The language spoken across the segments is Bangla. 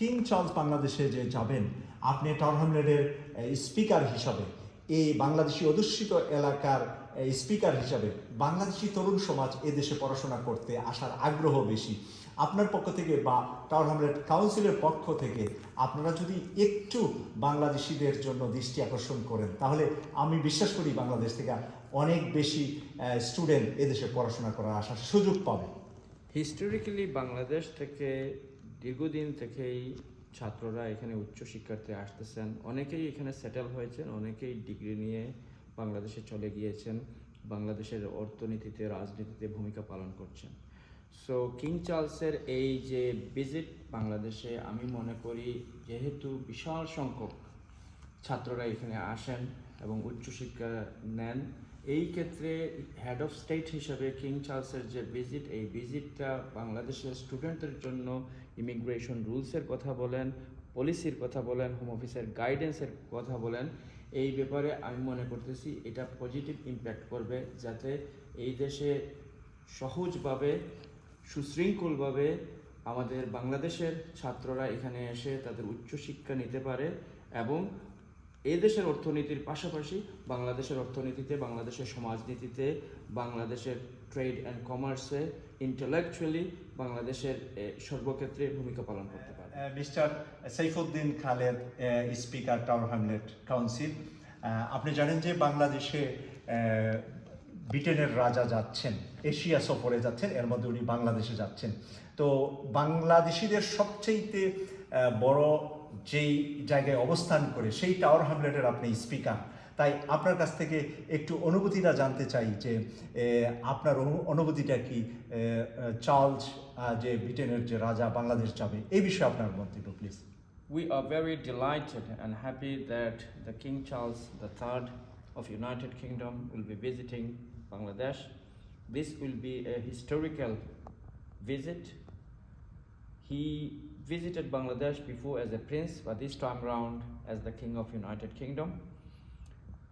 কিং চার্লস বাংলাদেশে যে যাবেন, আপনি টাউন হ্যামলেটের স্পিকার হিসাবে এই বাংলাদেশি অধ্যুষিত এলাকার স্পিকার হিসাবে বাংলাদেশি তরুণ সমাজ এদেশে পড়াশোনা করতে আসার আগ্রহ বেশি। আপনার পক্ষ থেকে বা টাউন হ্যামলেট কাউন্সিলের পক্ষ থেকে আপনারা যদি একটু বাংলাদেশিদের জন্য দৃষ্টি আকর্ষণ করেন, তাহলে আমি বিশ্বাস করি বাংলাদেশ থেকে অনেক বেশি স্টুডেন্ট এদেশে পড়াশোনা করার আসার সুযোগ পাবে। হিস্টোরিক্যালি বাংলাদেশ থেকে দীর্ঘদিন থেকেই ছাত্ররা এখানে উচ্চশিক্ষার্থে আসতেছেন। অনেকেই এখানে সেটেল হয়েছেন, অনেকেই ডিগ্রি নিয়ে বাংলাদেশে চলে গিয়েছেন, বাংলাদেশের অর্থনীতিতে, রাজনীতিতে ভূমিকা পালন করছেন। সো কিং চার্লসের এই যে ভিজিট বাংলাদেশে, আমি মনে করি যেহেতু বিশাল সংখ্যক ছাত্ররা এখানে আসেন এবং উচ্চশিক্ষা নেন। এই ক্ষেত্রে হেড অফ স্টেট হিসাবে কিং চার্লসের যে ভিজিট এই ভিজিটটা বাংলাদেশের স্টুডেন্টদের জন্য ইমিগ্রেশন রুলসের কথা বলেন পলিসির কথা বলেন হোম অফিসের গাইডেন্সের কথা বলেন, এই ব্যাপারে আমি মনে করতেছি এটা পজিটিভ ইম্প্যাক্ট করবে যাতে এই দেশে সহজভাবে, সুশৃঙ্খলভাবে আমাদের বাংলাদেশের ছাত্ররা এখানে এসে তাদের উচ্চশিক্ষা নিতে পারে এবং এই দেশের অর্থনীতির পাশাপাশি বাংলাদেশের অর্থনীতিতে, বাংলাদেশের সমাজনীতিতে, বাংলাদেশের ট্রেড অ্যান্ড কমার্সে ইন্টেলেকচুয়ালি বাংলাদেশের সর্বক্ষেত্রে ভূমিকা পালন করতে পারে mister Saifuddin Khaled speaker town Hamlet council. আপনি জানেন যে বাংলাদেশে ব্রিটেনের রাজা যাচ্ছেন, এশিয়া সফরে যাচ্ছেন, এর মধ্যে উনি বাংলাদেশে যাচ্ছেন। তো বাংলাদেশিদের সবচেয়ে বড় যেই জায়গায় অবস্থান করে, সেই টাওয়ার হামলেটের আপনি স্পিকার তাই আপনার কাছ থেকে একটু অনুভূতিটা জানতে চাই যে আপনার অনুভূতিটা কি? চার্লস যে ব্রিটেনের যে রাজা, বাংলাদেশ যাবে, এই বিষয়ে আপনার মন্তব্য please we are very delighted and happy that the king Charles the third of United Kingdom will be visiting Bangladesh this will be a historical visit He visited Bangladesh before as a prince, but this time round as the King of United Kingdom.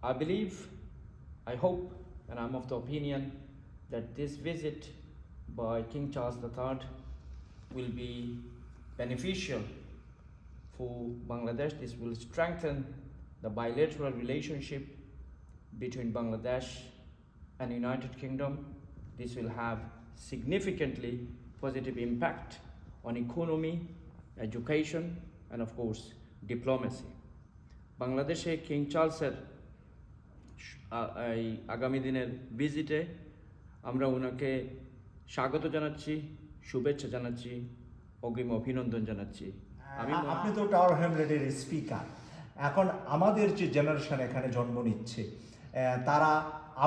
I believe, I hope, and I'm of the opinion that this visit by King Charles III will be beneficial for Bangladesh. This will strengthen the bilateral relationship between Bangladesh and United Kingdom. This will have significantly positive impact on economy, education, and of course, diplomacy. বাংলাদেশে কিং চার্লসের এই আগামী দিনের ভিজিটে আমরা ওনাকে স্বাগত জানাচ্ছি শুভেচ্ছা জানাচ্ছি অগ্রিম অভিনন্দন জানাচ্ছি আমি আপনি তো টাওয়ার হ্যামলেটের স্পিকার এখন আমাদের যে জেনারেশন এখানে জন্ম নিচ্ছে তারা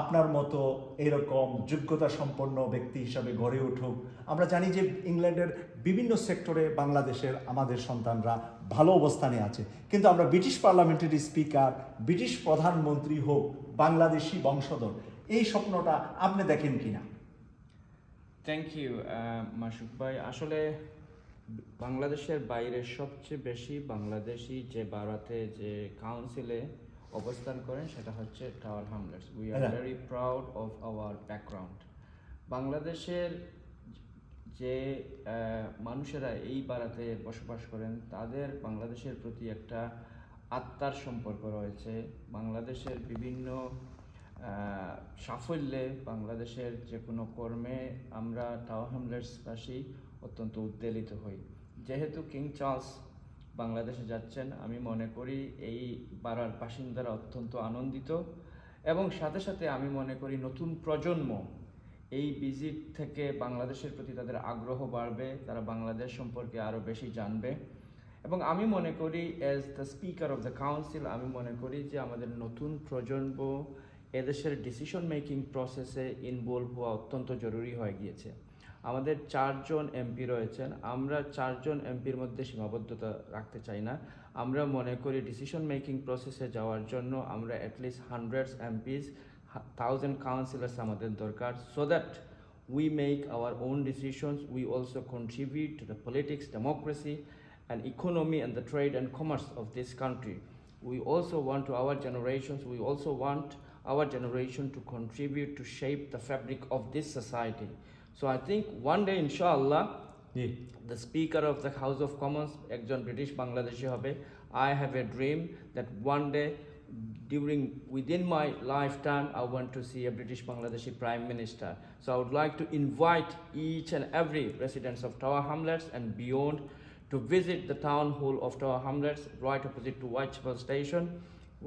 আপনার মতো এরকম যোগ্যতা সম্পন্ন ব্যক্তি হিসাবে গড়ে উঠুক। আমরা জানি যে ইংল্যান্ডের বিভিন্ন সেক্টরে বাংলাদেশের আমাদের সন্তানরা ভালো অবস্থানে আছে। কিন্তু আমরা ব্রিটিশ পার্লামেন্টের স্পিকার, ব্রিটিশ প্রধানমন্ত্রী হোক, বাংলাদেশি বংশধর, এই স্বপ্নটা আপনি দেখেন কিনা? থ্যাংক ইউ মাসুক ভাই। আসলে বাংলাদেশের বাইরে সবচেয়ে বেশি বাংলাদেশি যে ভারতে যে কাউন্সিলে অবস্থান করেন সেটা হচ্ছে Tower Hamlets we are. Very proud of our background বাংলাদেশের যে মানুষেরা এই বারাতে বসবাস করেন তাদের বাংলাদেশের প্রতি একটা আত্মার সম্পর্ক রয়েছে। বাংলাদেশের বিভিন্ন সাফল্যে বাংলাদেশের যে কোনো কর্মে আমরা টাওয়ার হ্যামলেটসবাসী অত্যন্ত উদ্বেলিত হই। যেহেতু কিং চার্লস বাংলাদেশে যাচ্ছেন, আমি মনে করি এই পাড়ার বাসিন্দারা অত্যন্ত আনন্দিত এবং সাথে সাথে আমি মনে করি নতুন প্রজন্ম এই ভিজিট থেকে বাংলাদেশের প্রতি তাদের আগ্রহ বাড়বে, তারা বাংলাদেশ সম্পর্কে আরও বেশি জানবে এবং আমি মনে করি as the speaker of the council আমি মনে করি যে আমাদের নতুন প্রজন্ম এদেশের ডিসিশন মেকিং প্রসেসে ইনভলভ হওয়া অত্যন্ত জরুরি হয়ে গিয়েছে। আমাদের চারজন এমপি রয়েছেন। আমরা চারজন এমপির মধ্যে সীমাবদ্ধতা রাখতে চাই না। আমরা মনে করি ডিসিশন মেকিং প্রসেসে যাওয়ার জন্য আমরা at least hundreds MPs thousand councillors আমাদের দরকার so that we make our own decisions we also contribute to the politics democracy and economy and the trade and commerce of this country we also want to our generations we also want our generation to contribute to shape the fabric of this society so i think one day inshallah G the speaker of the house of commons একজন ব্রিটিশ বাংলাদেশি হবে I have a dream that one day during within my lifetime i want to see a british bangladeshi prime minister so i would like to invite each and every residents of tower hamlets and beyond to visit the town hall of tower hamlets right opposite to whitechapel station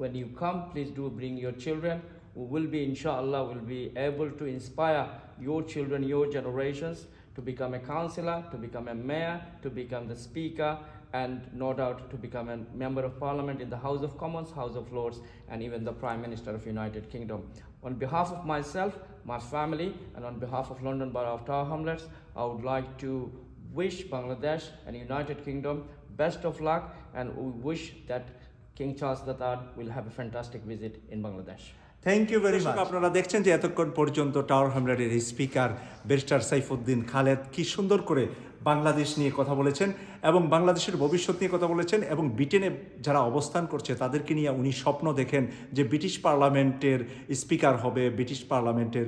when you come please do bring your children we will be inshallah will be able to inspire your children your generations to become a councillor to become a mayor to become the speaker and no doubt to become a member of parliament in the house of commons house of lords and even the prime minister of united kingdom. On behalf of myself my family and on behalf of london borough of tower hamlets i would like to wish bangladesh and united kingdom best of luck and we wish that king charles iii will have a fantastic visit in bangladesh thank you very much আপনারা দেখছেন যে এতক্ষণ পর্যন্ত টাওয়ার হ্যামলেটের স্পিকার ব্যারিস্টার সাইফুদ্দিন খালেদ কি সুন্দর করে বাংলাদেশ নিয়ে কথা বলেছেন এবং বাংলাদেশের ভবিষ্যৎ নিয়ে কথা বলেছেন এবং ব্রিটেনে যারা অবস্থান করছে তাদেরকে নিয়ে উনি স্বপ্ন দেখেন যে ব্রিটিশ পার্লামেন্টের স্পিকার হবে ব্রিটিশ পার্লামেন্টের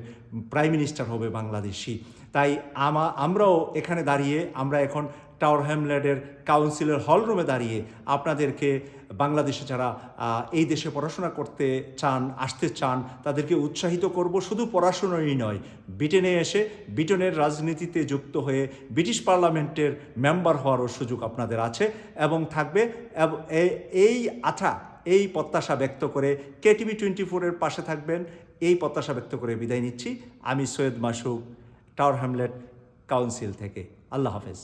প্রাইম মিনিস্টার হবে বাংলাদেশি। তাই আমা আমরাও এখানে দাঁড়িয়ে আমরা এখন টাওয়ার হ্যামলেটের কাউন্সিলের হল রুমে দাঁড়িয়ে আপনাদেরকে বাংলাদেশে যারা এই দেশে পড়াশোনা করতে চান, আসতে চান, তাদেরকে উৎসাহিত করব শুধু পড়াশোনাই নয়। ব্রিটেনে এসে ব্রিটেনের রাজনীতিতে যুক্ত হয়ে ব্রিটিশ পার্লামেন্টের মেম্বার হওয়ারও সুযোগ আপনাদের আছে এবং থাকবে এই আঠা, এই প্রত্যাশা ব্যক্ত করে কেটিভি টোয়েন্টি ফোরের পাশে থাকবেন। এই প্রত্যাশা ব্যক্ত করে বিদায় নিচ্ছি। আমি Syed Masuk Tower Hamlet council থেকে। আল্লাহ হাফেজ।